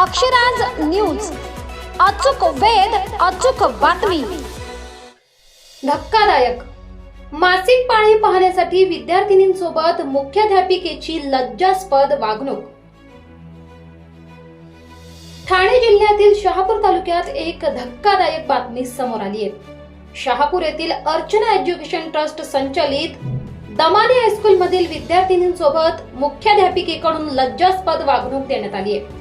Akshraj news. अचूक वेध अचूक बातमी. धक्कादायक. मासिक पाळी पाहण्यासाठी विद्यार्थिनींसोबत मुख्याध्यापिकेची लज्जास्पद वागणूक. ठाणे जिल्ह्यातील शहापूर तालुक्यात एक धक्कादायक बातमी समोर आली आहे शहापूर येथील अर्चना एज्युकेशन ट्रस्ट संचलित दमाने हायस्कूल मधील विद्यार्थिनींसोबत मुख्याध्यापिकेकडून लज्जास्पद वागणूक देण्यात आली आहे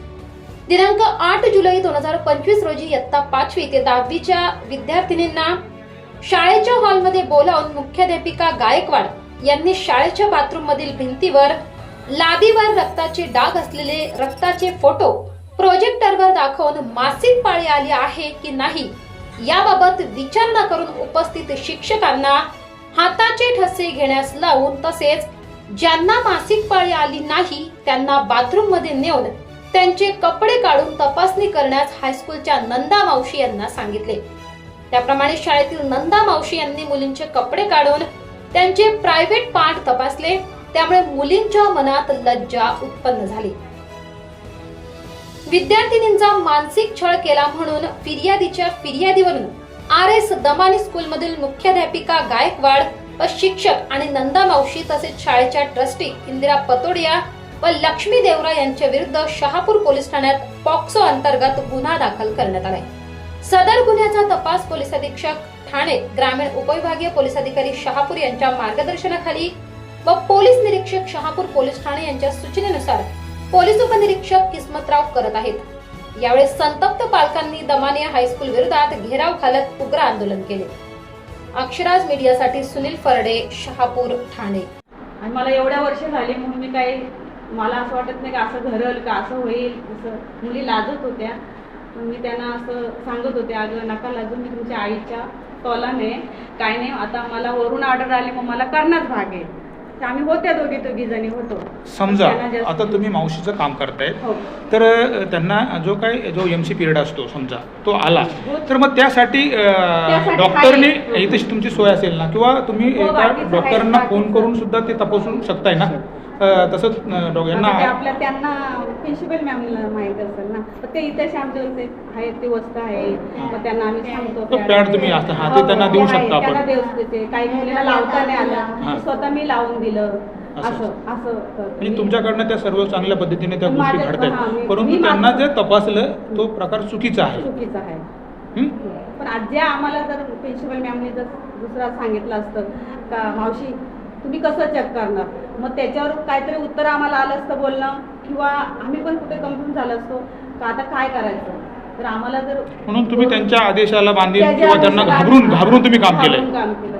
दिनांक आठ जुलै दोन हजार पंचवीस रोजी इयत्ता पाचवी ते दहावीच्या विद्यार्थिनींना शाळेच्या हॉलमध्ये बोलावून मुख्याध्यापिका गायकवाड यांनी शाळेच्या बाथरूम मधील भिंतीवर लादीवर रक्ताचे डाग असलेले रक्ताचे फोटो प्रोजेक्टरवर दाखवून मासिक पाळी आली आहे की नाही याबाबत विचारणा करून उपस्थित शिक्षकांना हाताचे ठसे घेण्यास लावून तसेच ज्यांना मासिक पाळी आली नाही त्यांना बाथरूममध्ये नेऊन त्यांचे कपडे काढून तपासणी करण्यास हायस्कूलच्या नंदा मावशी यांना सांगितले. त्याप्रमाणे शाळेतील नंदा मावशी यांनी मुलींचे कपडे काढून त्यांचे प्रायव्हेट पार्ट तपासले. त्यामुळे मुलींच्या मनात लज्जा उत्पन्न झाली. विद्यार्थिनींचा मानसिक छळ केला म्हणून फिर्यादीच्या फिर्यादीवरून आर एस दमानी स्कूलमधील मुख्याध्यापिका गायकवाड व शिक्षक आणि नंदा मावशी तसेच शाळेच्या ट्रस्टी इंदिरा पतोडिया व लक्ष्मी देवरा यांच्या विरुद्ध शहापूर पोलीस ठाण्यात पॉक्सो अंतर्गत गुन्हा दाखल करण्यात आलाय. सदर गुन्ह्याचा तपास पोलीस अधीक्षक ठाणे ग्रामीण उपविभागीय पोलीस अधिकारी शहापूर यांच्या मार्गदर्शनाखाली व पोलीस निरीक्षक शहापूर पोलीस ठाणे यांच्या सूचनेनुसार पोलीस उपनिरीक्षक किस्मतराव करत आहेत. यावेळी संतप्त पालकांनी दमानिया हायस्कूल विरोधात घेराव घालत उग्र आंदोलन केले. अक्षराज मीडियासाठी सुनील फरडे शहापूर ठाणे. आणि मला एवढ्या वर्ष झाली म्हणून मी काही मला असं वाटत नाही का असं घरल का असं होईल असं मुली लाजत होत्या. मी त्यांना असं सांगत होते अगं नका लाजून मी तुमच्या आईच्या तोलाने काय नाही आता मला वरून ऑर्डर आली मग मला करणंच भाग आहे. तर आम्ही होत्या दोघी दोघी जणी होतो. समजा त्यांना जास्त- आता तुम्ही मावशीचं काम करताय हो. तर अ, त्यांना जो काही जो एम सी पिरियड असतो समजा तो आला. तर मग त्यासाठी अ, त्यासाठी डॉक्टरने इथे तुमची सोय असेल ना? किंवा तुम्ही हो, एका बाकीचं डॉक्टरांना काही- फोन करून सुद्धा ते तपासू शकताय ना? अ, तसंच अ, डॉ- यांना आता ते आपल्या त्यांना प्रिन्सिपल मॅमला माहीत असेल ना? ते इथे आमच्या इथे आहेत ते वस्तू आहे. मग त्यांना आम्ही सांगतो तो pad तुम्ही असता- हा, ते हो, त्यांना हो, देऊ शकता आपण. काही मुलीला लावता नाही हा. आलं स्वतः मी लावून दिलं असं. असं तुमच्याकडनं त्या सर्व चांगल्या पद्धतीने त्या गोष्टी माझ्या- घडत आहेत मी- परंतु त्यांना जे तपासलं तो प्रकार चुकीचा आहे. चुकीचं आहे? पण आज ज्या आम्हाला जर प्रिन्सिपल मॅमने जर दुसरा सांगितलं असतं का मावशी तुम्ही कसं चेक करणार? मग त्याच्यावर काहीतरी उत्तर आम्हाला आलं असतं बोलणं किंवा आम्ही पण कुठे कन्फ्युज झालो असतो का आता काय करायचं? तर आम्हाला जर म्हणून तुम्ही त्यांच्या आदेशाला बांधील किंवा त्यांना घाबरून घाबरून तुम्ही काम घाबरून काम केलं